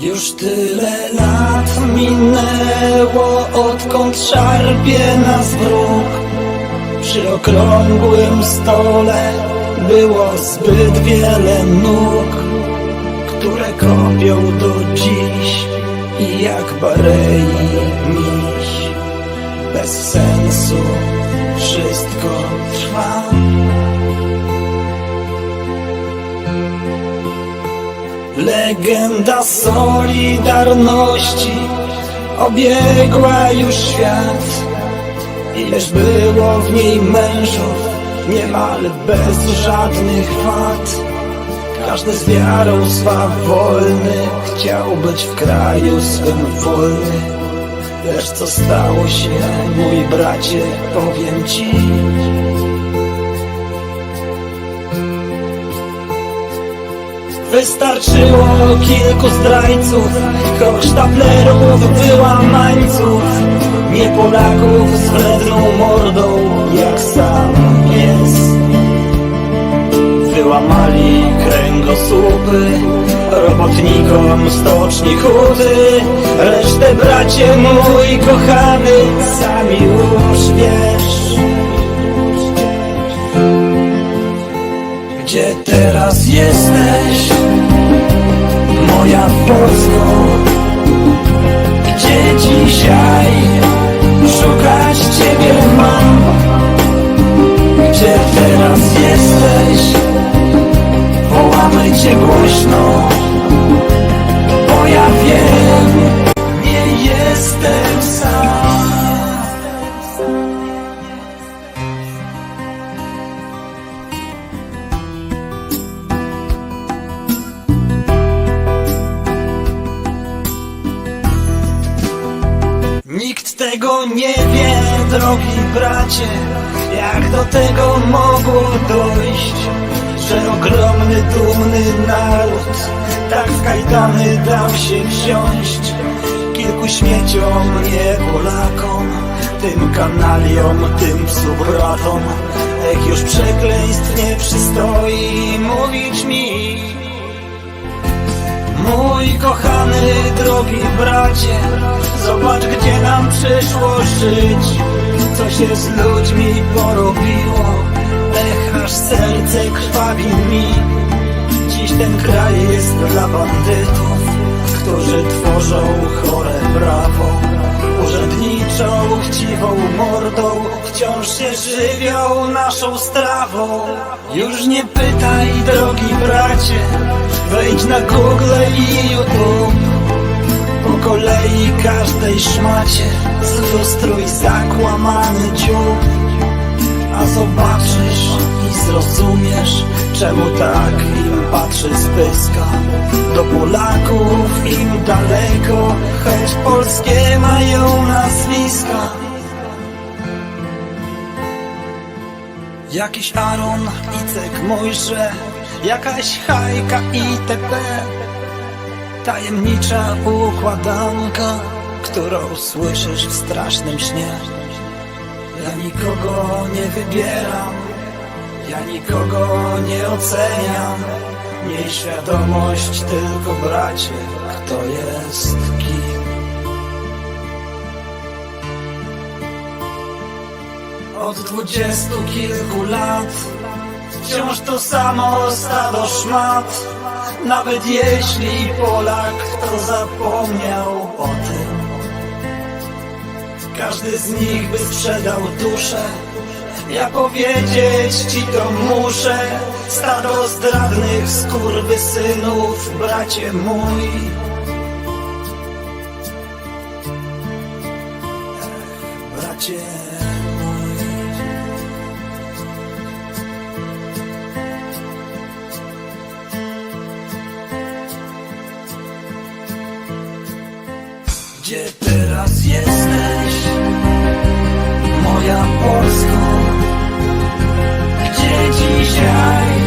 Już tyle lat minęło, odkąd szarpie nas wróg. Przy okrągłym stole było zbyt wiele nóg, które kopią do dziś i jak barei miś. Bez sensu wszystko trwa. Legenda Solidarności obiegła już świat. Ileż było w niej mężów, niemal bez żadnych wad. Każdy z wiarą swa wolny, chciał być w kraju swym wolny. Lecz co stało się, mój bracie, powiem ci. Wystarczyło kilku zdrajców, hochsztaplerów, wyłamańców, nie Polaków z wredną mordą, jak sam pies. Wyłamali kręgosłupy robotnikom stoczni huty, resztę bracie mój kochany, sami Gdzie teraz jesteś, moja Polsko? Gdzie dzisiaj szukać Ciebie mam? Gdzie teraz jesteś? Wołamy Cię głośno, Nikt tego nie wie, drogi bracie, jak do tego mogło dojść, że ogromny, dumny naród tak w kajdany dał się wziąć. Kilku śmieciom, nie Polakom, tym kanaliom, tym psubratom, jak już przekleństw nie przystoi mówić mi. Mój kochany, drogi bracie, zobacz gdzie nam przyszło żyć, co się z ludźmi porobiło, ech aż serce krwawi mi. Dziś ten kraj jest dla bandytów, którzy tworzą Chciwą mordą, wciąż się żywią naszą strawą. Już nie pytaj, drogi bracie, wejdź na Google i YouTube. Po kolei każdej szmacie zilustruj zakłamany dziób. A zobaczysz i zrozumiesz, czemu tak im patrzy z pyska. Do Polaków im daleko, choć polskie mają nazwiska. Jakiś Aaron, Icek, Mojże, jakaś Hajka itp. Tajemnicza układanka, którą słyszysz w strasznym śnie. Ja nikogo nie wybieram, ja nikogo nie oceniam. Miej świadomość tylko bracie, kto jest kim. Od dwudziestu kilku lat wciąż to samo stado szmat. Nawet jeśli Polak to zapomniał o tym. Każdy z nich by sprzedał duszę. Ja powiedzieć ci to muszę. Stado zdradnych skurwysynów, bracie mój. Bracie Gdzie teraz jesteś, moja Polsko? Gdzie dzisiaj